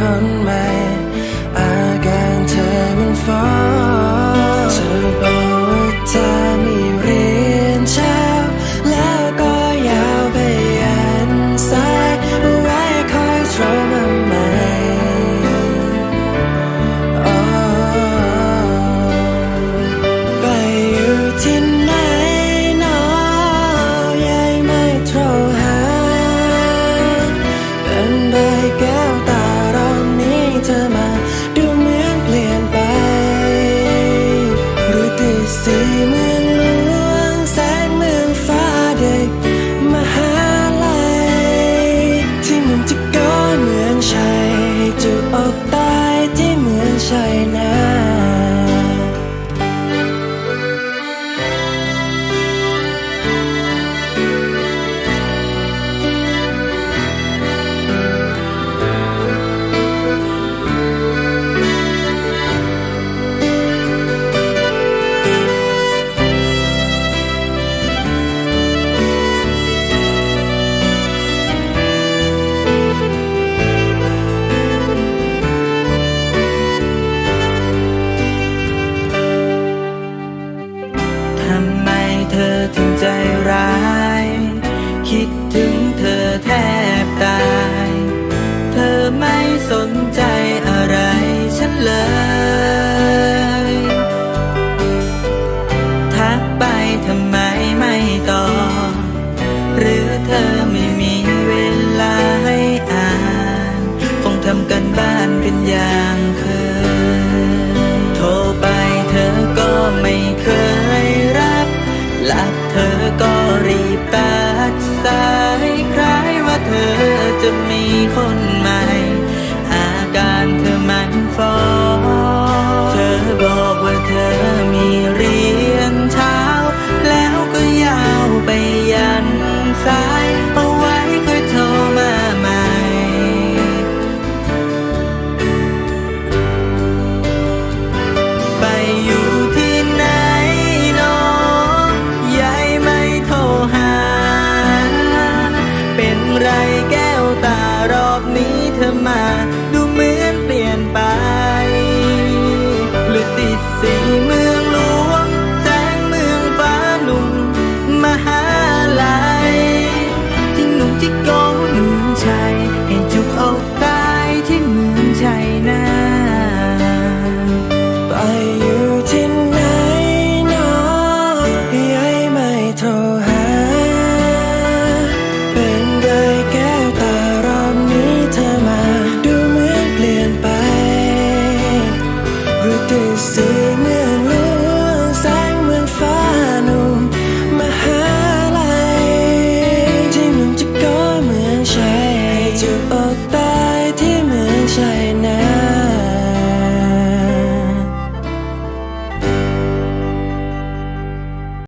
คนใหม่ อาการเธอมันฟ้องเธอบอกว่าเธอไม่เรียนเช้า แล้วก็ยาวไปยันสายไว้คอยโทรมาใหม่ ไปอยู่ที่ไหนหนอยายไม่โทร หรื คิดถึงเธอแทบตาย เธอไม่สนใจอะไรฉันเลยทักไปทำไมไม่ตอบหรือเธอไม่มีเวลาให้อ่าน คงทำกันบ้านเป็นอย่างเคย โทรไปเธอก็ไม่เคยรับหลับเธอก็ จะมีคน to